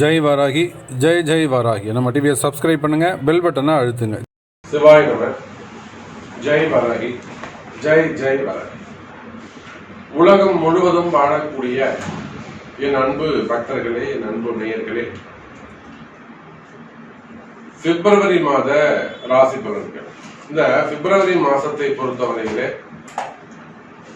ஜெய் வராகி ஜெய் ஜெய் வராகி. நம்ம டிவியை சப்ஸ்கிரைப் பண்ணுங்க பெல் பட்டனை அழுத்துங்க. சிவாய் ஜெய் வராகி ஜெய் ஜெய் வராகி. உலகம் முழுவதும் வாழக்கூடிய என் அன்பு பக்தர்களே என் அன்பு நேயர்களே பிப்ரவரி மாத ராசி பலன்கள். இந்த பிப்ரவரி மாசத்தை பொறுத்தவரையிலே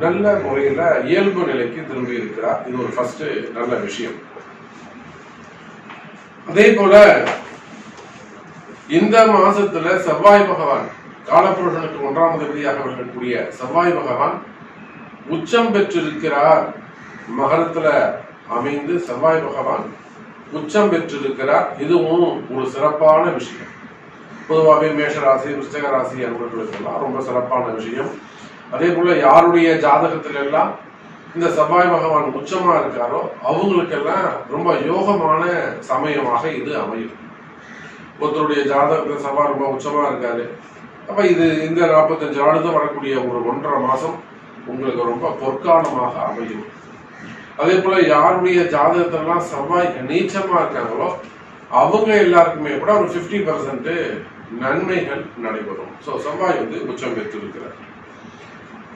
நல்ல முறையில இயல்பு நிலைக்கு திரும்பி இருக்கிறார். இது ஒரு ஃபர்ஸ்ட் நல்ல விஷயம். அதே போல இந்த மாசத்துல செவ்வாய் பகவான் காலப்புருஷனுக்கு ஒன்றாம் அதிபதியாக விளங்கக்கூடிய செவ்வாய் பகவான் உச்சம் பெற்றிருக்கிறார். மகரத்துல அமைந்து செவ்வாய் பகவான் உச்சம் பெற்றிருக்கிறார். இதுவும் ஒரு சிறப்பான விஷயம். பொதுவாகவே மேஷ ராசி விருச்சக ராசி அன்பர்களுக்கெல்லாம் ரொம்ப சிறப்பான விஷயம். அதே போல யாருடைய ஜாதகத்துல எல்லாம் இந்த செவ்வாய் பகவான் உச்சமா இருக்காரோ அவங்களுக்கெல்லாம் ரொம்ப யோகமான சமயமாக இது அமையும். ஒருத்தருடைய ஜாதகத்துல செவ்வாய் ரொம்ப உச்சமா இருக்காரு. அப்ப இது இந்த நாற்பத்தஞ்சு நாடு வரக்கூடிய ஒரு ஒன்றரை மாசம் உங்களுக்கு ரொம்ப பொற்காலமாக அமையும். அதே போல யாருடைய ஜாதகத்திலாம் செவ்வாய் நீச்சமா இருக்காங்களோ அவங்க எல்லாருக்குமே கூட ஒரு 50% பர்சன்ட் நன்மைகள் நடைபெறும். ஸோ செவ்வாய் வந்து உச்சம் பெற்றிருக்கிறார்.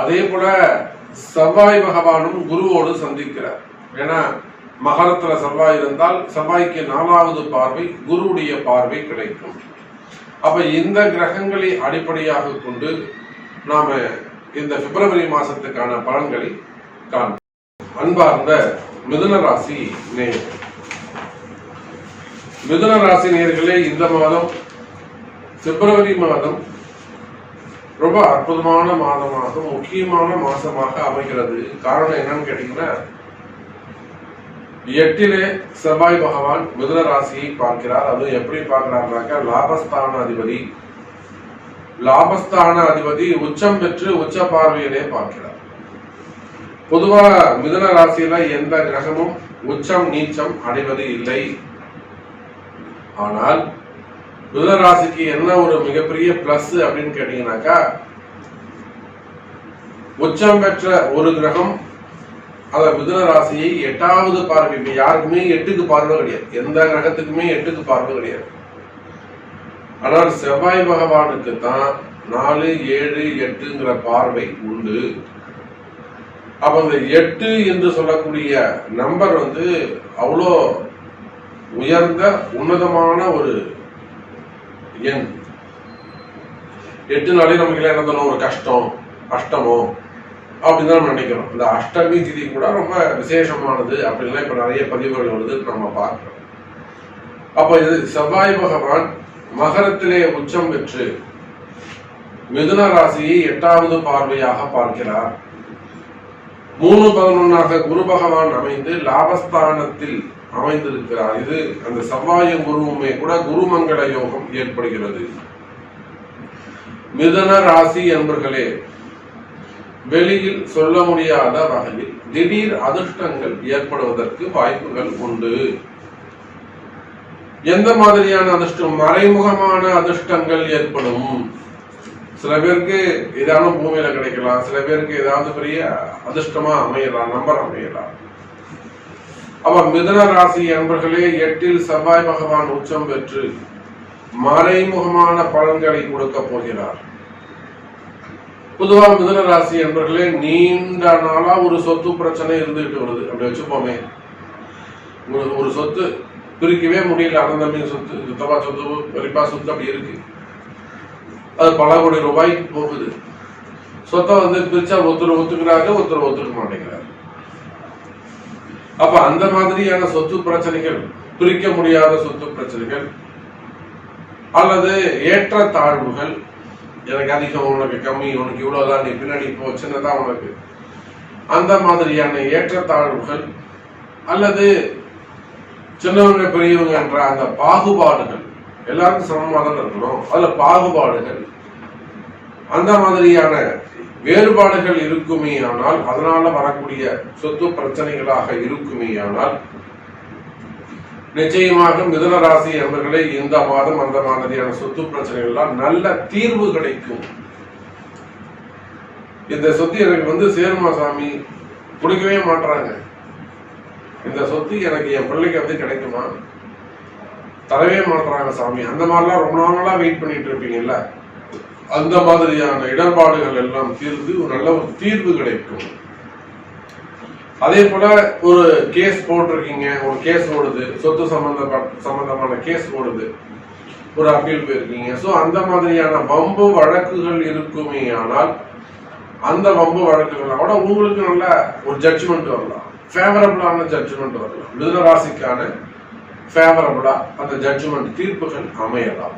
அதே போல செவ்வாய் பகவானும் குருவோடு சந்திக்கிறார். ஏன்னா மகரத்துல செவ்வாய் இருந்தால் செவ்வாய்க்கு நாலாவது பார்வை குருவுடைய பார்வை கிடைக்கும். அப்ப இந்த கிரகங்களை அடிப்படையாக கொண்டு நாம இந்த பிப்ரவரி மாசத்துக்கான பலன்களை காண்போம். அன்பார்ந்த மிதுன ராசி நேயர்கள். மிதுன ராசி நேயர்களே இந்த மாதம் பிப்ரவரி மாதம் ரொம்ப அற்புதமான மாதமாக முக்கியமான மாசமாக அமைகிறது. காரணம் என்னன்னு கேட்டீங்கன்னா எட்டிலே செவ்வாய் பகவான் மிதுன ராசியை பார்க்கிறார். அது எப்படி பார்க்கிறார்னாக்கா லாபஸ்தான அதிபதி லாபஸ்தான அதிபதி உச்சம் பெற்று உச்ச பார்வையிலே பார்க்கிறார். பொதுவா மிதுன ராசியில எந்த கிரகமும் உச்சம் நீச்சம் அடைவது இல்லை. ஆனால் மிதுன ராசிக்கு என்ன ஒரு மிகப்பெரிய பிளஸ் அப்படின்னு கேட்டீங்கன்னாக்கா உச்சம் பெற்ற ஒரு கிரகம் அத மிதுன ராசியை எட்டாவது பார்வை இப்ப யாருக்குமே எட்டுக்கு பார்வை கிடையாது. எந்த கிரகத்துக்குமே எட்டுக்கு பார்வை கிடையாது. ஆனால் செவ்வாய் பகவானுக்கு தான் நாலு ஏழு எட்டுங்கிற பார்வை உண்டு. அப்ப அந்த எட்டு என்று சொல்லக்கூடிய நம்பர் வந்து அவ்வளோ உயர்ந்த உன்னதமான ஒரு ஏன் எட்டு நாளே நமக்கு எல்லாம் என்ன ஒரு கஷ்டம் அஷ்டமோ அப்படின்னு தான் நம்ம நினைக்கிறோம். இந்த அஷ்டமி திதி கூட ரொம்ப விசேஷமானது அப்படின்லாம் இப்ப நிறைய பதிவுகள் வருது நம்ம பார்க்கிறோம். அப்ப இது செவ்வாய் பகவான் மகரத்திலே உச்சம் பெற்று மிதுன ராசியை எட்டாவது பார்வையாக பார்க்கிறார். மூணு பதினொன்னாக குரு பகவான் அமைந்து லாபஸ்தானத்தில் அமைந்திருக்கிறார். இது அந்த செவ்வாயும் குருவுமே கூட குருமங்கள யோகம் ஏற்படுகிறது. மிதன ராசி என்பர்களே வெளியில் சொல்ல முடியாத வகையில் திடீர் அதிர்ஷ்டங்கள் ஏற்படுவதற்கு வாய்ப்புகள் உண்டு. எந்த மாதிரியான அதிர்ஷ்டம்? மறைமுகமான அதிர்ஷ்டங்கள் ஏற்படும். சில பேருக்கு ஏதாவது பூமியில கிடைக்கலாம். சில பேருக்கு ஏதாவது பெரிய அதிர்ஷ்டமா அமையலாம் நம்பர் அமையலாம். அவ மிதன ராசி அன்பர்களே எட்டில் செவ்வாய் பகவான் உச்சம் பெற்று மறைமுகமான பலன்களை கொடுக்க போகிறார். பொதுவா மிதன ராசி என்பர்களே நீண்ட நாளா ஒரு சொத்து பிரச்சனை இருந்துகிட்டு வருது. அப்படி வச்சுப்போமே. ஒரு ஒரு சொத்து பிரிக்கவே முடியல அண்ணன் சொத்து சுத்தமா சொத்து பெரியப்பா சொத்து அப்படி இருக்கு. அது பல கோடி ரூபாய்க்கு போகுது. சொத்தை வந்து பிரிச்சா ஒருத்தர் ஒத்துக்கிறாரு ஒருத்தர் ஒத்துக்க மாட்டேங்கிறாரு. அப்ப அந்த மாதிரியான சொத்து பிரச்சனைகள் பிரிக்க முடியாத சொத்து பிரச்சனைகள் அல்லது ஏற்ற தாழ்வுகள் எனக்கு அதிகம் உனக்கு கம்மி உனக்கு இவ்வளவுதான் நீ பின்னாடி போ சின்னதா உனக்கு. அந்த மாதிரியான ஏற்றத்தாழ்வுகள் அல்லது சின்னவங்க பெரியவங்க என்ற அந்த பாகுபாடுகள் எல்லாருக்கும் சமமாக தான் இருக்கணும் அதுல பாகுபாடுகள் அந்த மாதிரியான வேறுபாடுகள் இருக்குமே ஆனால் அதனால வரக்கூடிய சொத்து பிரச்சனைகளாக இருக்குமே ஆனால் நிச்சயமாக மிதுன ராசி என்பர்களை இந்த மாதம் அந்த மாதிரியான சொத்து பிரச்சனைகள்லாம் நல்ல தீர்வு கிடைக்கும். இந்த சொத்து எனக்கு வந்து சேருமா சாமி? கொடுக்கவே மாட்றாங்க. இந்த சொத்து எனக்கு என் பிள்ளைக்கு வந்து கிடைக்குமா? தரவே மாட்றாங்க சாமி. அந்த மாதிரிலாம் ரொம்ப நாளா வெயிட் பண்ணிட்டு இருப்பீங்கல்ல? அந்த மாதிரியான இடர்பாடுகள் எல்லாம் தீர்ந்து ஒரு நல்ல ஒரு தீர்வு கிடைக்கும். அதே போல ஒரு கேஸ் போட்டிருக்கீங்க ஒரு கேஸ் ஓடுது சொத்து சம்பந்தப்பட்ட சம்பந்தமான கேஸ் ஓடுது. ஒரு அப்பீல் போயிருக்கீங்க. சோ அந்த மாதிரியான வம்பு வழக்குகள் இருக்குமே ஆனால் அந்த வம்பு வழக்குகள் கூட உங்களுக்கு நல்ல ஒரு ஜட்ஜ்மெண்ட் வரலாம். ஃபேவரபிளான ஜட்ஜ்மெண்ட் வரலாம். மிதுன ராசிக்கான ஃபேவரபிளா அந்த ஜட்ஜ்மெண்ட் தீர்ப்புகள் அமையலாம்.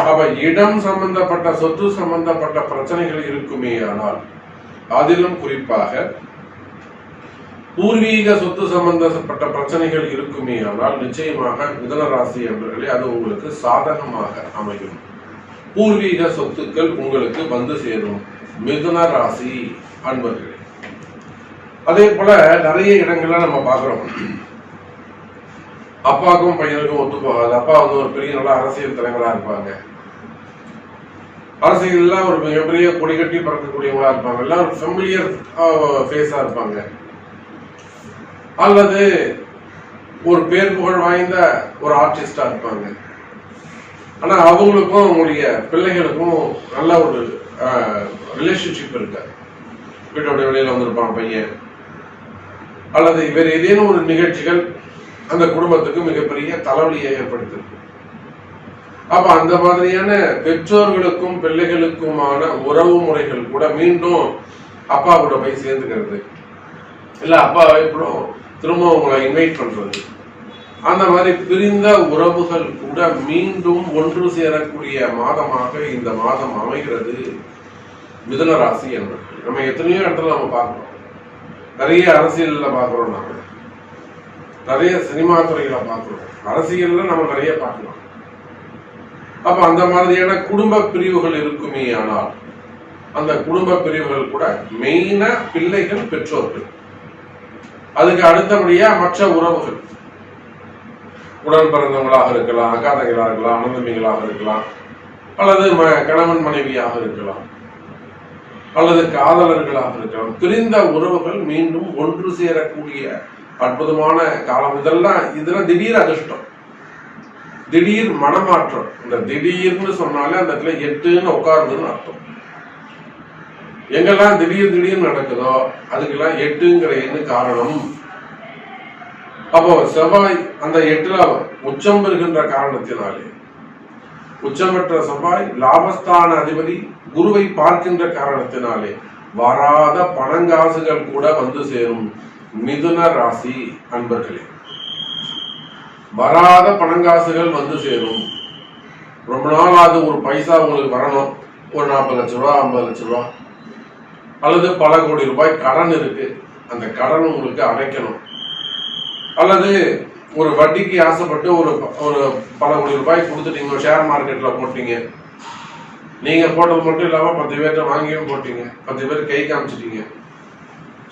அப்ப இடம் சம்பந்தப்பட்ட சொத்து சம்பந்தப்பட்ட பிரச்சனைகள் இருக்குமே ஆனால் அதிலும் குறிப்பாக பூர்வீக சொத்து சம்பந்தப்பட்ட பிரச்சனைகள் இருக்குமே ஆனால் நிச்சயமாக மிதனராசி என்பர்களே அது உங்களுக்கு சாதகமாக அமையும். பூர்வீக சொத்துக்கள் உங்களுக்கு வந்து சேரும். மிதுன ராசி அன்பர்களே. அதே போல நிறைய இடங்கள்ல நம்ம பார்க்கிறோம். அப்பாவுக்கும் பையனுக்கும் ஒத்து போகாது. அப்பா வந்து ஒரு பெரிய நல்ல அரசியல் தலைவரா இருப்பாங்க. அரசியல்ல ஒரு மிகப்பெரிய கொடி கட்டி பறக்கக்கூடியவங்களா இருப்பாங்க. எல்லாம் ஒரு ஃபெமிலியர் ஃபேஸா இருப்பாங்க. அல்லது ஒரு பேர் புகழ் வாய்ந்த ஒரு ஆர்டிஸ்டா இருப்பாங்க. ஆனா அவங்களுக்கும் அவங்களுடைய பிள்ளைகளுக்கும் நல்ல ஒரு ரிலேஷன்ஷிப் இருக்கு. வீட்டோட வெளியில வந்திருப்பான் பையன். அல்லது வேற ஏதேனும் ஒரு நிகழ்ச்சிகள் அந்த குடும்பத்துக்கு மிகப்பெரிய தலைவலியை ஏற்படுத்திருக்கு. அப்ப அந்த மாதிரியான பெற்றோர்களுக்கும் பிள்ளைகளுக்குமான உறவு முறைகள் கூட மீண்டும் அப்பா கூட போய் சேர்ந்துக்கிறது. இல்ல அப்பாவை கூட திரும்ப உங்களை இன்வைட் பண்றது. அந்த மாதிரி பிரிந்த உறவுகள் கூட மீண்டும் ஒன்று சேரக்கூடிய மாதமாக இந்த மாதம் அமைகிறது. மிதுன ராசி என்பது நம்ம எத்தனையோ இடத்துல நம்ம பார்க்கிறோம். நிறைய அரசியல்ல பார்க்கிறோம் நாங்கள் நிறைய சினிமா துறைகளை பார்க்கிறோம் அரசியல்ல நம்ம நிறைய பார்க்கலாம். அப்ப அந்த மாதிரியான குடும்ப பிரிவுகள் இருக்குமே ஆனால் அந்த குடும்ப பிரிவுகள் கூட மெயினா பிள்ளைகள் பெற்றோர்கள். அதுக்கு அடுத்தபடியா மற்ற உறவுகள். உடன் பிறந்தவங்களாக இருக்கலாம் அக்கா இருக்கலாம் அனந்தமிகளாக இருக்கலாம் அல்லது ம- கணவன் மனைவியாக இருக்கலாம் அல்லது காதலர்களாக இருக்கலாம். பிரிந்த உறவுகள் மீண்டும் ஒன்று சேரக்கூடிய அற்புதமான காலம். இதெல்லாம் இதெல்லாம் திடீர் அதிர்ஷ்டம். திடீர் மனமாற்றம். இந்த திடீர்னு சொன்னாலே அந்த இடத்துல எட்டுன்னு உட்காருதுன்னு அர்த்தம். எங்கெல்லாம் திடீர் திடீர்னு நடக்குதோ அதுக்கெல்லாம் எட்டுங்கிற எண்ணு காரணம். அப்போ செவ்வாய் அந்த எட்டுல உச்சம் பெறுகின்ற காரணத்தினாலே உச்சம் பெற்ற செவ்வாய் லாபஸ்தான அதிபதி குருவை பார்க்கின்ற காரணத்தினாலே வராத பணங்காசுகள் கூட வந்து சேரும். மிதுன ராசி அன்பர்களே வராத பணங்காசுகள் வந்து சேரும். ரொம்ப நாளாவது ஒரு பைசா உங்களுக்கு வரணும். ஒரு நாற்பது லட்ச ரூபா ஐம்பது லட்ச ரூபா. அல்லது பல கோடி ரூபாய் கடன் இருக்கு. அந்த கடன் உங்களுக்கு அடைக்கணும். அல்லது ஒரு வட்டிக்கு ஆசைப்பட்டு ஒரு ஒரு பல கோடி ரூபாய் கொடுத்துட்டீங்க. ஷேர் மார்க்கெட்ல போட்டீங்க. நீங்க போட்டது மட்டும் இல்லாம பத்து பேர்கிட்ட வாங்கியும் போட்டீங்க. பத்து பேர் கை காமிச்சிட்டீங்க.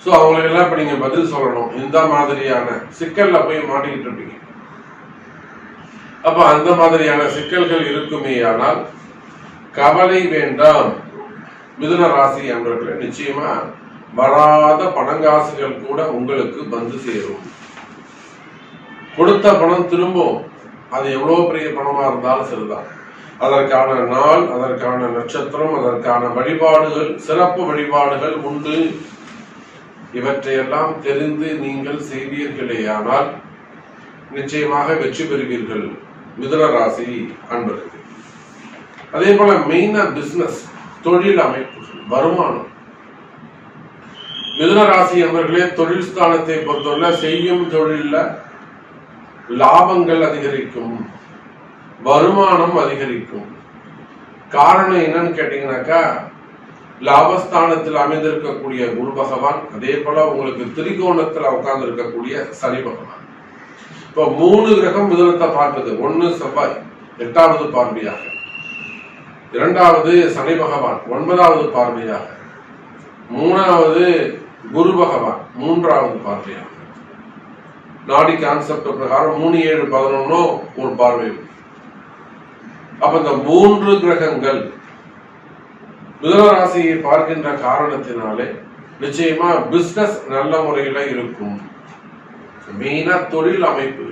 ஸோ அவங்களுக்கு எல்லாம் இப்ப நீங்க பதில் சொல்லணும். இந்த மாதிரியான சிக்கலில் போய் மாட்டிக்கிட்டு இருப்பீங்க. அப்போ அந்த மாதிரியான சிக்கல்கள் இருக்குமே ஆனால் கவலை வேண்டாம். மிதுன ராசி என்பவர்களே நிச்சயமா வராத பணங்காசுகள் கூட உங்களுக்கு வந்து சேரும். கொடுத்த பணம் திரும்பும். அது எவ்வளோ பெரிய பணமா இருந்தாலும் சரிதான். அதற்கான நாள் அதற்கான நட்சத்திரம் அதற்கான வழிபாடுகள் சிறப்பு வழிபாடுகள் உண்டு. இவற்றையெல்லாம் தெரிந்து நீங்கள் செய்வீர்களேயானால் நிச்சயமாக வெற்றி பெறுவீர்கள். மிதுன ராசி அன்பர்கள். அதே போல மெயினா பிசினஸ் தொழில் அமைப்புகள் வருமானம். மிதுன ராசி என்பவர்களே தொழில் ஸ்தானத்தை பொறுத்தவரை செய்யும் தொழில லாபங்கள் அதிகரிக்கும் வருமானம் அதிகரிக்கும். காரணம் என்னன்னு கேட்டீங்கன்னாக்கா லாபஸ்தானத்தில் அமைந்திருக்கக்கூடிய குரு பகவான் அதே போல உங்களுக்கு திரிகோணத்துல உட்கார்ந்து இருக்கக்கூடிய சனி பகவான். இப்போ மூணு கிரகம் மிதனத்தை பார்க்குது. ஒன்னு செவ்வாய் எட்டாவது பார்வையாக. இரண்டாவது சனி பகவான் ஒன்பதாவது பார்வையாக. மூணாவது குரு பகவான் மூன்றாவது பார்வையாக. நாடி கான்செப்ட் பிரகாரம் மூணு ஏழு பதினொன்னும் ஒரு பார்வை. அப்ப இந்த மூன்று கிரகங்கள் மிதனராசியை பார்க்கின்ற காரணத்தினாலே நிச்சயமா பிசினஸ் நல்ல முறையில இருக்கும். மெயினா தொழில் அமைப்பு.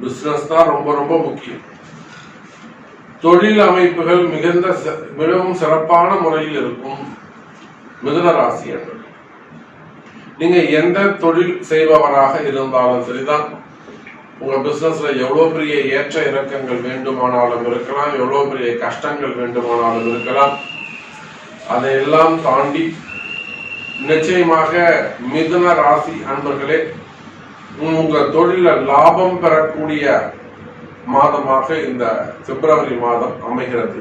பிசினஸ் தான் ரொம்ப ரொம்ப முக்கியம். தொழில் அமைப்புகள் மிகுந்த மிகவும் சிறப்பான முறையில் இருக்கும் மிதுன ராசி என்பது நீங்க எந்த தொழில் செய்பவராக இருந்தாலும் சரிதான். உங்க பிசினஸ்ல எவ்வளவு பெரிய ஏற்ற இறக்கங்கள் வேண்டுமானாலும் இருக்கலாம் எவ்வளவு பெரிய கஷ்டங்கள் வேண்டுமானாலும் இருக்கலாம். அதையெல்லாம் தாண்டி நிச்சயமாக மிதுன ராசி அன்பர்களே உங்க தொழில லாபம் பெறக்கூடிய மாதமாக இந்த பிப்ரவரி மாதம் அமைகிறது.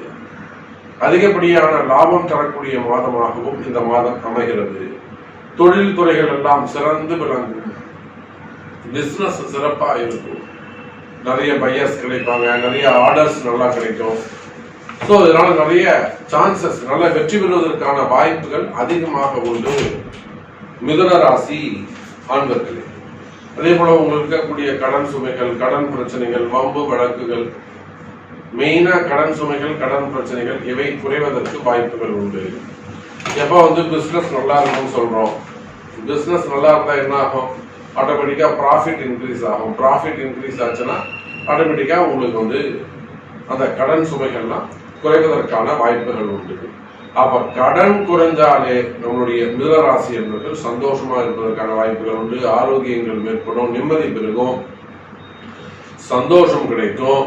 அதிகப்படியான லாபம் தரக்கூடிய மாதமாகவும் இந்த மாதம் அமைகிறது. தொழில் துறைகள் எல்லாம் சிறந்து விளங்கும். பிசினஸ் சிறப்பா இருக்கும். நிறைய பையர்ஸ் கிடைப்பாங்க நிறைய ஆர்டர்ஸ் நல்லா கிடைக்கும். ஸோ இதனால நிறைய சான்சஸ் நல்ல வெற்றி பெறுவதற்கான வாய்ப்புகள் அதிகமாக உண்டு. மிதுன ராசி ஆண்பர்களே அதே போல உங்களுக்கு இருக்கக்கூடிய கடன் சுமைகள் கடன் பிரச்சனைகள் வம்பு வழக்குகள் மெயினா கடன் சுமைகள் கடன் பிரச்சனைகள் இவை குறைவதற்கு வாய்ப்புகள் உண்டு. எப்போ வந்து பிசினஸ் நல்லா இருக்கும்னு சொல்றோம்? பிசினஸ் நல்லா இருந்தா என்ன ஆகும்? ஆட்டோமேட்டிக்காக ப்ராஃபிட் இன்க்ரீஸ் ஆகும். ப்ராஃபிட் இன்க்ரீஸ் ஆச்சுன்னா ஆட்டோமேட்டிக்காக உங்களுக்கு வந்து அந்த கடன் சுமைகள்லாம் குறைவதற்கான வாய்ப்புகள் உண்டு. அப்ப கடன் குறைஞ்சாலே நம்மளுடைய மிதராசி என்பது சந்தோஷமா இருப்பதற்கான வாய்ப்புகள் உண்டு. ஆரோக்கியங்கள் மேற்படும் நிம்மதி பெருகும் சந்தோஷம் கிடைக்கும்.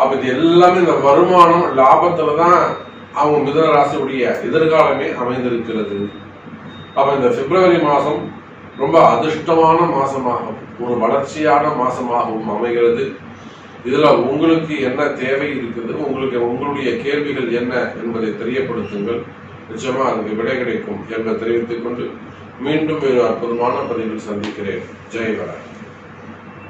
அப்ப இது எல்லாமே இந்த வருமானம் லாபத்துல தான் அவங்க மிதன ராசியுடைய எதிர்காலமே அமைந்திருக்கிறது. அப்ப இந்த பிப்ரவரி மாதம் ரொம்ப அதிர்ஷ்டமான மாசமாகவும் ஒரு வளர்ச்சியான மாசமாகவும் அமைகிறது. இதுல உங்களுக்கு என்ன தேவை இருக்குது உங்களுக்கு உங்களுடைய கேள்விகள் என்ன என்பதை தெரியப்படுத்துங்கள். நிச்சயமா அதுக்கு விடை கிடைக்கும் என்பதை தெரிவித்துக் கொண்டு மீண்டும் ஒரு அற்புதமான பதிவில் சந்திக்கிறேன். ஜெய் வராய்